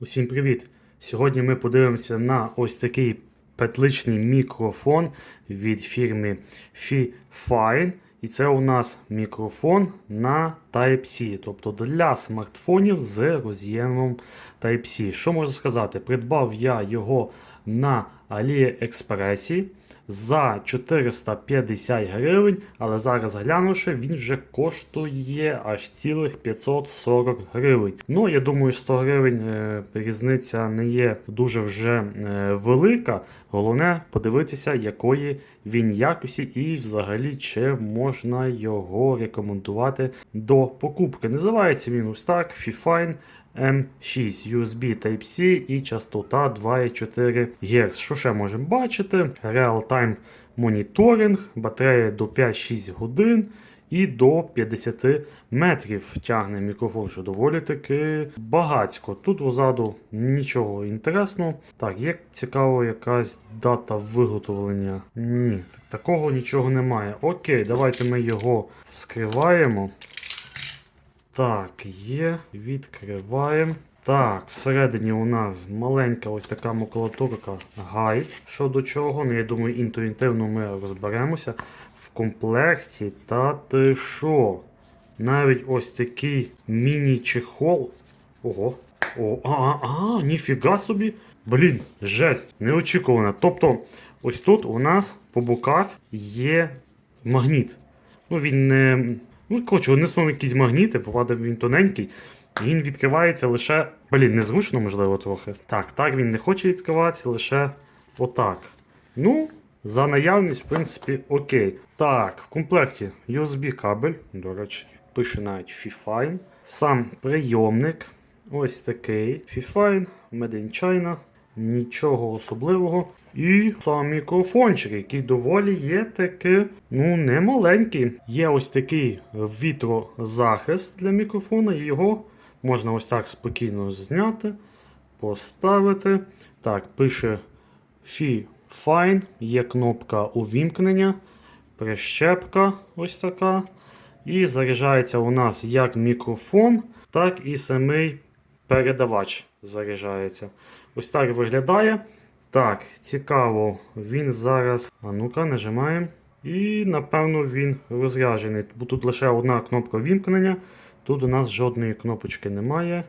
Усім привіт! Сьогодні ми подивимося на ось такий петличний мікрофон від фірми FiFine. І це у нас мікрофон на Type-C, тобто для смартфонів з роз'ємом Type-C. Що можна сказати? Придбав я його на AliExpress за 450 гривень, але зараз глянувши, він вже коштує аж цілих 540 гривень. Ну, я думаю, 100 гривень е, різниця не є дуже вже е, велика. Головне подивитися, якої він якості і взагалі чи можна його рекомендувати до покупки. Називається він ось так Fifine M6 USB Type-C і частота 2,4 Гц. Що ще можемо бачити? Real-time моніторинг, батарея до 5-6 годин. І до 50 метрів тягне мікрофон, що доволі таки багацько. Тут позаду нічого інтересного. Так, є цікаво, якась дата виготовлення. Ні, такого нічого немає. Окей, давайте ми його вскриваємо. Так, є. Відкриваємо. Так, всередині у нас маленька ось така макулатурка гайд. Що до чого, ну я думаю, інтуїтивно ми розберемося. В комплекті та ти що? Навіть ось такий міні-чехол. Ого. О, а, а, а, ніфіга собі. Блін, жесть, неочікувано. Тобто, ось тут у нас по боках є магніт. Ну, він не. Ну, коротше, знову якісь магніти, попадав він тоненький. І він відкривається лише. Блін, незручно, можливо, трохи. Так, так він не хоче відкриватися, лише отак. Ну, за наявність, в принципі, окей. Так, в комплекті USB кабель, до речі, пише навіть Fifine. Сам прийомник. Ось такий Fifine, Made in China. Нічого особливого. І сам мікрофончик, який доволі є таки, ну, не маленький. Є ось такий вітрозахист для мікрофона, його можна ось так спокійно зняти, поставити. Так, пише Fine, є кнопка увімкнення, прищепка ось така. І заряджається у нас як мікрофон, так і самий передавач заряджається. Ось так виглядає. Так, цікаво, він зараз. А ну-ка, нажимаємо. І напевно він розряджений. Бо тут лише одна кнопка вімкнення. Тут у нас жодної кнопочки немає.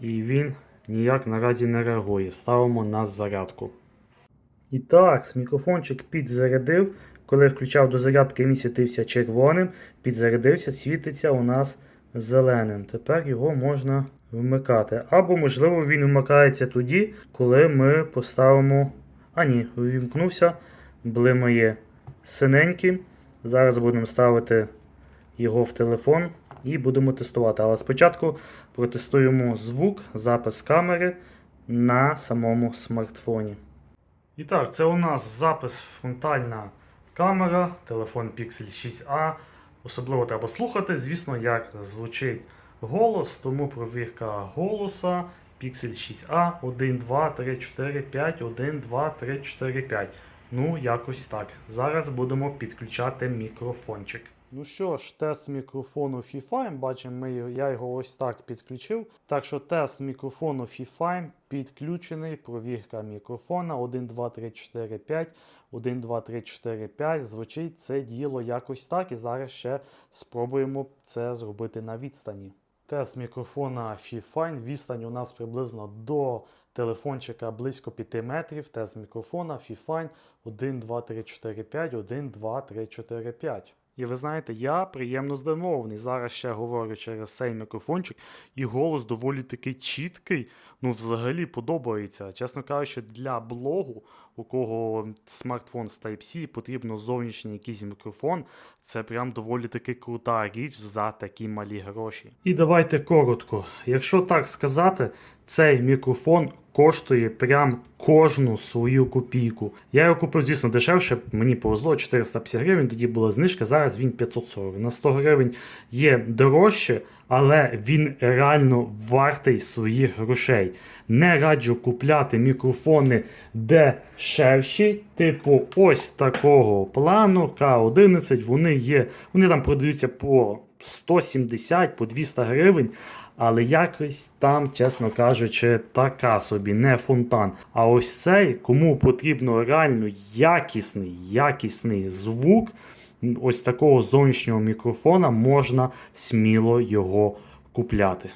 І він ніяк наразі не реагує. Ставимо на зарядку. І так, мікрофончик підзарядив. Коли включав до зарядки, він світився червоним, підзарядився, світиться у нас зеленим. Тепер його можна вмикати. Або, можливо, він вмикається тоді, коли ми поставимо. А ні, увімкнувся, блимає синенький. Зараз будемо ставити його в телефон і будемо тестувати. Але спочатку протестуємо звук, запис камери на самому смартфоні. І так, це у нас запис фронтальна камера, телефон Pixel 6a. Особливо треба слухати, звісно, як звучить голос, тому провірка голоса Pixel 6a 1, 2, 3, 4, 5, 1, 2, 3, 4, 5. Ну, якось так. Зараз будемо підключати мікрофончик. Ну що ж, тест мікрофону FiFime. Бачимо, я його ось так підключив. Так що тест мікрофону FiFime підключений. Провірка мікрофона 1, 2, 3, 4, 5. 1, 2, 3, 4, 5. Звучить це діло якось так. І зараз ще спробуємо це зробити на відстані. Тест мікрофона FiFine. Відстань у нас приблизно до телефончика близько 5 метрів. Тест мікрофона FiFine 1, 2, 3, 4, 5, 1, 2, 3, 4, 5. І ви знаєте, я приємно здивований. Зараз ще говорю через цей мікрофончик, і голос доволі таки чіткий. Ну, взагалі подобається. Чесно кажучи, для блогу, у кого смартфон з Type-C, потрібно зовнішній якийсь мікрофон. Це прям доволі таки крута річ за такі малі гроші. І давайте коротко. Якщо так сказати, цей мікрофон коштує прям кожну свою копійку. Я його купив, звісно, дешевше. Мені повезло 450 гривень, тоді була знижка, зараз він 540. На 100 гривень є дорожче, але він реально вартий своїх грошей. Не раджу купляти мікрофони дешевші, типу ось такого плану К11. Вони є, вони там продаються по 170, по 200 гривень. Але якось там, чесно кажучи, така собі, не фонтан. А ось цей, кому потрібно реально якісний, якісний звук, ось такого зовнішнього мікрофона можна сміло його купляти.